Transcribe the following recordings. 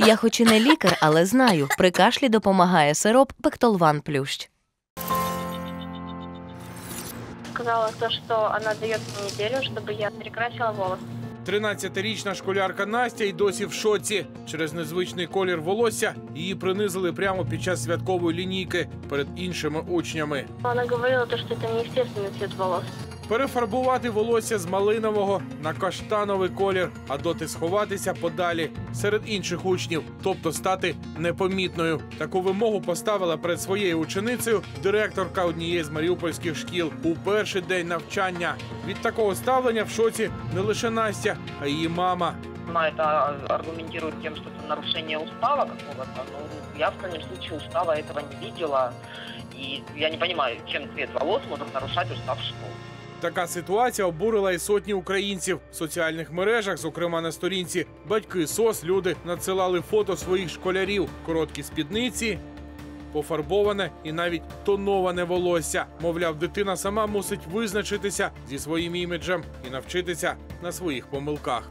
Я хоч і не лікар, але знаю, при кашлі допомагає сироп Пектолван Плющ. Сказала то, что она дает мне неделю, чтобы я перекрасила волосы. 13-річна школярка Настя й досі в шоці. Через незвичний колір волосся її принизили прямо під час святкової лінійки перед іншими учнями. Она говорила то, что это неестественный цвет волос. Перефарбувати волосся з малинового на каштановий колір, а доти сховатися подалі серед інших учнів, тобто стати непомітною. Таку вимогу поставила перед своєю ученицею директорка однієї з маріупольських шкіл у перший день навчання. Від такого ставлення в шоці не лише Настя, а й її мама. Она это аргументирует тем, что это нарушение устава какого-то. Ну, я в крайнем случае устава этого не видела. И я не понимаю, чем цвет волос может нарушать устав школы. Така ситуація обурила і сотні українців в соціальних мережах, зокрема на сторінці батьки СОС. Люди надсилали фото своїх школярів, короткі спідниці, пофарбоване і навіть тоноване волосся. Мовляв, дитина сама мусить визначитися зі своїм іміджем і навчитися на своїх помилках.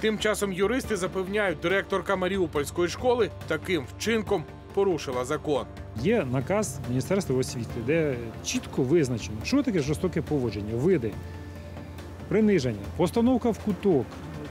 Тим часом юристи запевняють, директорка Маріупольської школи таким вчинком порушила закон. Є наказ Міністерства освіти, де чітко визначено, що таке жорстоке поводження, види, приниження, постановка в куток,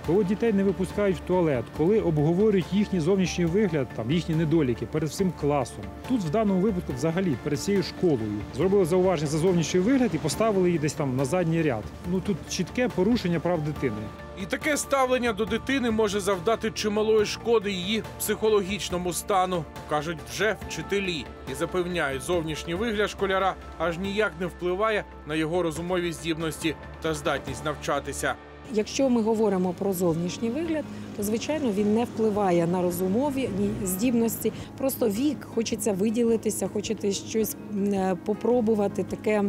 коли дітей не випускають в туалет, коли обговорюють їхній зовнішній вигляд, там їхні недоліки перед всім класом. Тут в даному випадку, взагалі, перед всією школою зробили зауваження за зовнішній вигляд і поставили її десь там на задній ряд. Ну тут чітке порушення прав дитини. І таке ставлення до дитини може завдати чималої шкоди її психологічному стану, кажуть вже вчителі, і запевняють, зовнішній вигляд школяра аж ніяк не впливає на його розумові здібності та здатність навчатися. Якщо ми говоримо про зовнішній вигляд, то звичайно він не впливає на розумові здібності. Просто вік хочеться виділитися, хочете щось е, попробувати таке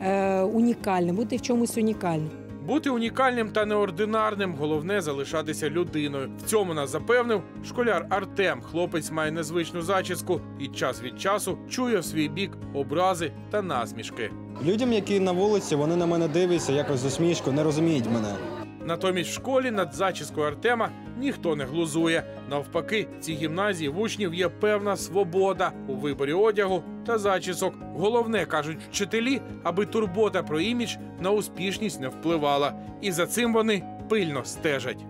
е, унікальне, бути в чомусь унікальним. Бути унікальним та неординарним головне залишатися людиною. В цьому нас запевнив школяр Артем. Хлопець має незвичну зачіску і час від часу чує в свій бік образи та насмішки. Людям, які на вулиці, вони на мене дивляться якось з усмішку, не розуміють мене. Натомість в школі над зачіскою Артема ніхто не глузує. Навпаки, в цій гімназії в учнів є певна свобода у виборі одягу та зачісок. Головне кажуть вчителі, аби турбота про імідж на успішність не впливала. І за цим вони пильно стежать.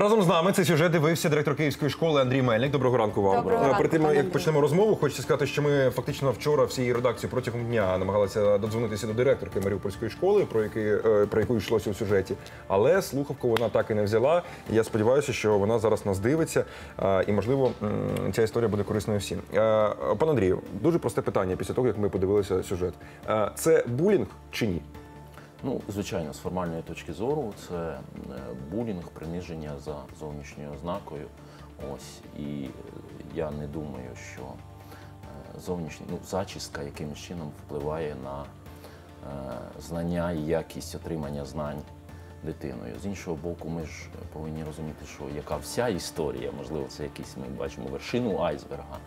Разом з нами цей сюжет дивився директор Київської школи Андрій Мельник. Доброго ранку вам. Доброго Е, ранку, Перед тим пане як Андрію. почнемо розмову, хочеться сказати, що ми фактично вчора всією редакцією протягом дня намагалися додзвонитися до директорки Маріупольської школи, про які е, про яку йшлося у сюжеті. Але слухавку вона так і не взяла. І Я сподіваюся, що вона зараз нас дивиться, е, і можливо ця історія буде корисною всім. Пан Андрію, дуже просте питання після того, як ми подивилися сюжет. Це булінг чи ні? Ну, звичайно, з формальної точки зору, це е, булінг, приниження за зовнішньою ознакою. Ось і я не думаю, що е, зовнішня ну, зачіска якимось чином впливає на е, знання і якість отримання знань дитиною. З іншого боку, ми ж повинні розуміти, що яка вся історія, можливо, це якийсь ми бачимо вершину айсберга.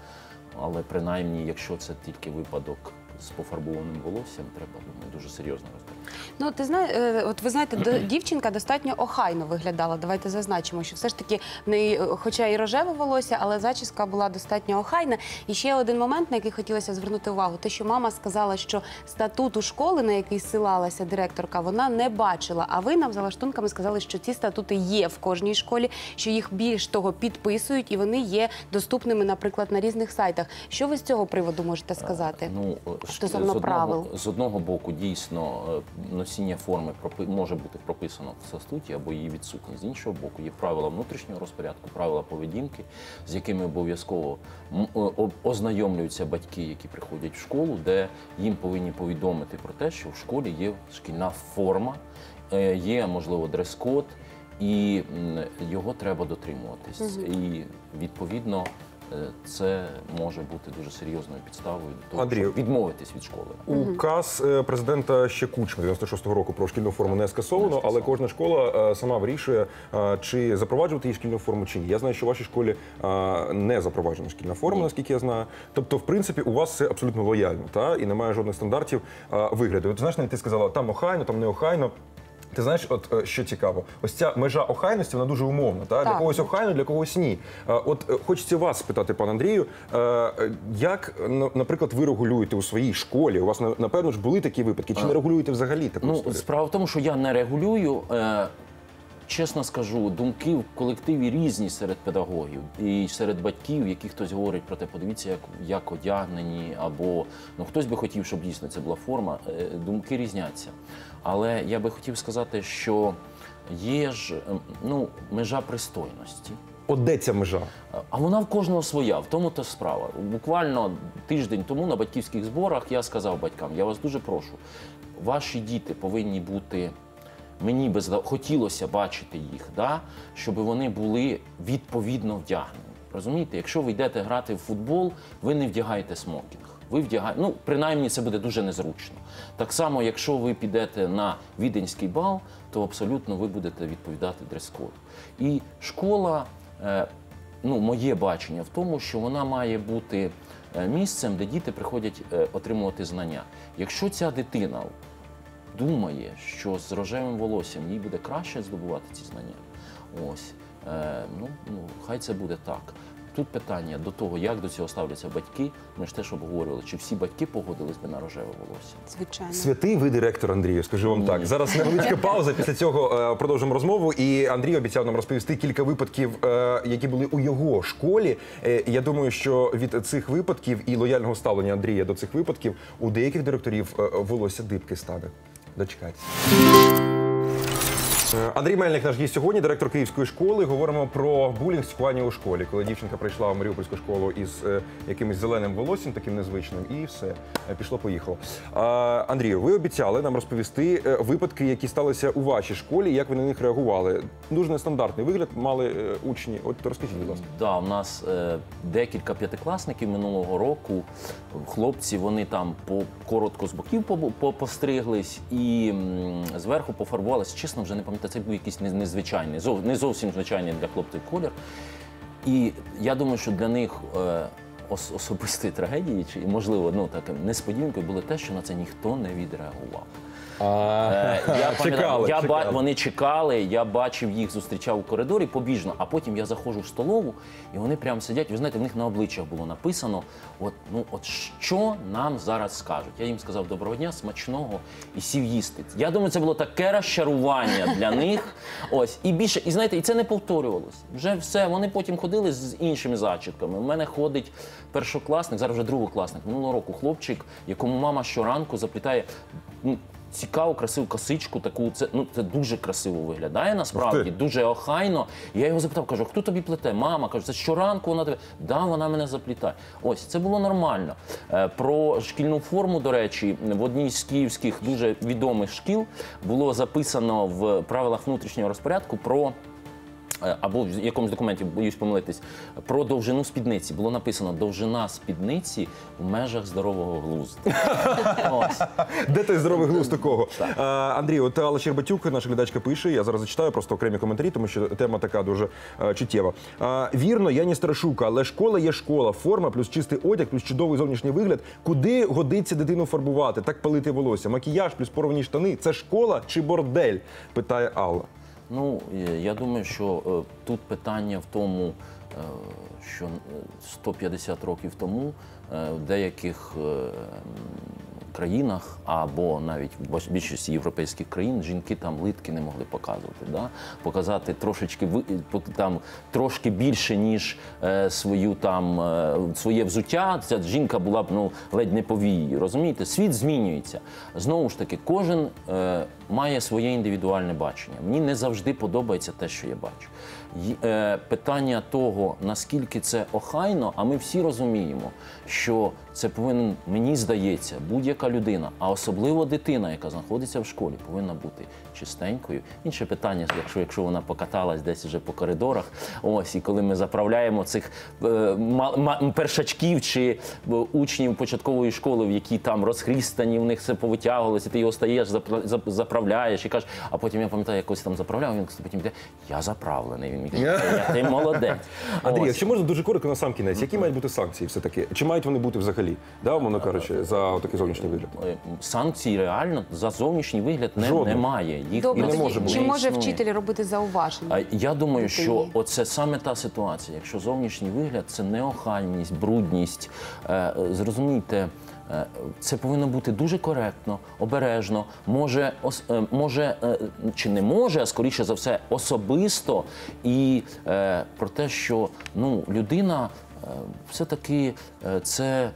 Але принаймні, якщо це тільки випадок з пофарбованим волоссям, треба думаю, дуже серйозно розбиратися. Ну, ти знаєш, е, от ви знаєте, до- дівчинка достатньо охайно виглядала. Давайте зазначимо, що все ж таки в неї, е, хоча і рожеве волосся, але зачіска була достатньо охайна. І ще один момент, на який хотілося звернути увагу, те, що мама сказала, що статуту школи, на який силалася директорка, вона не бачила. А ви нам за лаштунками сказали, що ці статути є в кожній школі, що їх більш того підписують, і вони є доступними, наприклад, на різних сайтах. Що ви з цього приводу можете сказати? Ну, е, Стосовно з одного, правил. з одного боку, дійсно, е, носіння форми може бути прописано в статуті або її відсутність. З іншого боку, є правила внутрішнього розпорядку, правила поведінки, з якими обов'язково ознайомлюються батьки, які приходять в школу, де їм повинні повідомити про те, що в школі є шкільна форма, е, є, можливо, дрес-код, і його треба дотримуватись. І відповідно. Е, Це може бути дуже серйозною підставою до того, Андрію, щоб відмовитись від школи. Указ е, президента ще Кучми 96-го року про шкільну форму не скасовано, але кожна школа е, сама вирішує, е, чи запроваджувати її шкільну форму чи ні. Я знаю, що в вашій школі е, не запроваджена шкільна форма, наскільки я знаю. Тобто, в принципі, у вас все абсолютно лояльно, та і немає жодних стандартів е, вигляду. От знаєш, навіть ти сказала, там охайно, там не охайно. Ти знаєш, от е, що цікаво, ось ця межа охайності вона дуже умовна. Та? Для когось охайно, для когось ні. Е, От е, хочеться вас спитати, пан Андрію, як, наприклад, ви регулюєте у своїй школі? У вас напевно ж були такі випадки, чи не регулюєте взагалі таку Ну, історію? справа в тому, що я не регулюю. Чесно скажу, думки в колективі різні серед педагогів і серед батьків, які хтось говорить про те, подивіться, як, як одягнені, або ну хтось би хотів, щоб дійсно це була форма. Думки різняться. Але я би хотів сказати, що є ж ем, ну, межа пристойності. От де ця межа? А вона в кожного своя, в тому то справа. Буквально тиждень тому на батьківських зборах я сказав батькам: я вас дуже прошу, ваші діти повинні бути. Мені би хотілося бачити їх, да? щоб вони були відповідно вдягнені. Розумієте, якщо ви йдете грати в футбол, ви не вдягаєте смокінг. Ви вдягаєте, ну принаймні це буде дуже незручно. Так само, якщо ви підете на віденський бал, то абсолютно ви будете відповідати дрес-коду. І школа е, ну, моє бачення в тому, що вона має бути е, місцем, де діти приходять е, отримувати знання. Якщо ця дитина думає, що з рожевим волоссям їй буде краще здобувати ці знання, ось ну, ну хай це буде так. Тут питання до того, як до цього ставляться батьки. Ми ж теж обговорювали, чи всі батьки погодились би на рожеве волосся. Звичайно. Святий ви директор Андрію, скажу вам так. Зараз невеличка пауза. Після цього е, продовжимо розмову. І Андрій обіцяв нам розповісти кілька випадків, е, які були у його школі. Е, Я думаю, що від цих випадків і лояльного ставлення Андрія до цих випадків у деяких директорів е, волосся дибки стане. Дочекайтеся. Е, Андрій Мельник, наш гість сьогодні, директор київської школи. Говоримо про булінг сьогодні у школі, коли дівчинка прийшла в Маріупольську школу із е, якимось зеленим волоссям, таким незвичним, і все е, пішло, поїхало. Андрію, ви обіцяли нам розповісти випадки, які сталися у вашій школі, як ви на них реагували. Дуже нестандартний вигляд мали учні. От розкажіть, будь ласка. Да, у нас декілька п'ятикласників минулого року. Хлопці вони там по коротко з боків постриглись і зверху пофарбувалися. Чесно, вже не пам'ятаю, це був якийсь незвичайний, не зовсім звичайний для хлопців колір. І я думаю, що для них особистої трагедії, чи можливо, ну таким несподіванкою було те, що на це ніхто не відреагував. Е, Я пам'ятаю, я ба- вони чекали, я бачив їх, зустрічав у коридорі побіжно, а потім я заходжу в столову, і вони прямо сидять. Ви знаєте, в них на обличчях було написано: от ну от що нам зараз скажуть. Я їм сказав доброго дня, смачного і сів їсти. Я думаю, це було таке розчарування для них. Ось і більше, і знаєте, і це не повторювалося. Вже все. Вони потім ходили з іншими зачітками. У мене ходить першокласник, зараз вже другокласник. Минулого року хлопчик, якому мама щоранку заплітає. ну, Цікаву, красиву косичку, таку це ну це дуже красиво виглядає насправді, дуже охайно. Я його запитав, кажу, хто тобі плете? Мама каже, це щоранку вона тебе. Да, вона мене заплітає. Ось це було нормально. Е, Про шкільну форму, до речі, в одній з київських дуже відомих шкіл було записано в правилах внутрішнього розпорядку про. Е, Або в якомусь документі боюсь помилитись про довжину спідниці. Було написано довжина спідниці в межах здорового глузду. Ось. Де той здоровий глузд такого? А, Андрій, от Алла Щербатюк, наша глядачка, пише. Я зараз зачитаю просто окремі коментарі, тому що тема така дуже е, чуттєва. А, вірно, я не страшука, але школа є школа. Форма плюс чистий одяг, плюс чудовий зовнішній вигляд. Куди годиться дитину фарбувати? Так палити волосся. Макіяж плюс порвані штани. Це школа чи бордель? питає Алла. Ну, е, я думаю, що е, тут питання в тому, е, що е, 150 років тому е, в деяких е, країнах або навіть в більшості європейських країн жінки там литки не могли показувати. Да? Показати трошечки там, трошки більше, ніж е, свою там е, своє взуття. Ця жінка була б ну ледь не повії. Розумієте, світ змінюється. Знову ж таки, кожен е, має своє індивідуальне бачення. Мені не завжди подобається те, що я бачу. Е, питання того, наскільки це охайно, а ми всі розуміємо, що це повинен, мені здається, будь-яка людина, а особливо дитина, яка знаходиться в школі, повинна бути чистенькою. Інше питання, якщо, якщо вона покаталась десь вже по коридорах, ось і коли ми заправляємо цих е, першачків чи е, учнів початкової школи, в які там розхрістані, в них все повитягувалося, ти його стаєш, запра- зап- заправляєш. Заправляєш і кажеш, а потім я пам'ятаю, якось там заправляв, він потім йде, я заправлений. Він мені каже, ти молодець. Андрій, якщо можна дуже коротко на сам кінець, які мають бути санкції все таки? Чи мають вони бути взагалі? Да, умовно кажучи, за такий зовнішній вигляд? Е, Санкцій реально за зовнішній вигляд не, немає. Їх Добре, не може бути. чи може вчитель робити зауваження? А Я думаю, що оце саме та ситуація. Якщо зовнішній вигляд це неохайність, брудність. Е, е, Зрозумійте, це повинно бути дуже коректно, обережно. Може, ос- е, може е, чи не може, а скоріше за все, особисто. І е, про те, що ну, людина е, все-таки е, це е,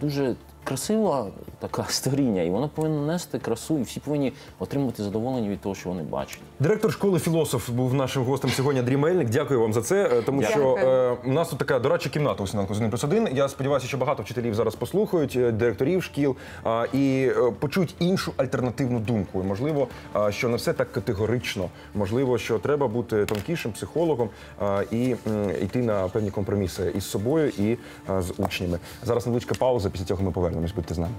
дуже красива така створіння, і вона повинна нести красу, і всі повинні отримувати задоволення від того, що вони бачать. Директор школи філософ був нашим гостем сьогодні Андрій Мельник. Дякую вам за це. е, Тому що е, у нас тут така дорадча кімната у сніданку з 1 плюс 1. Я сподіваюся, що багато вчителів зараз послухають, е, директорів шкіл а, і е, почують іншу альтернативну думку. І, можливо, а, що не все так категорично. Можливо, що треба бути тонкішим психологом а, і м, йти на певні компроміси із собою і з учнями. Зараз невеличка пауза. Після цього ми повернемось. Будьте з нами.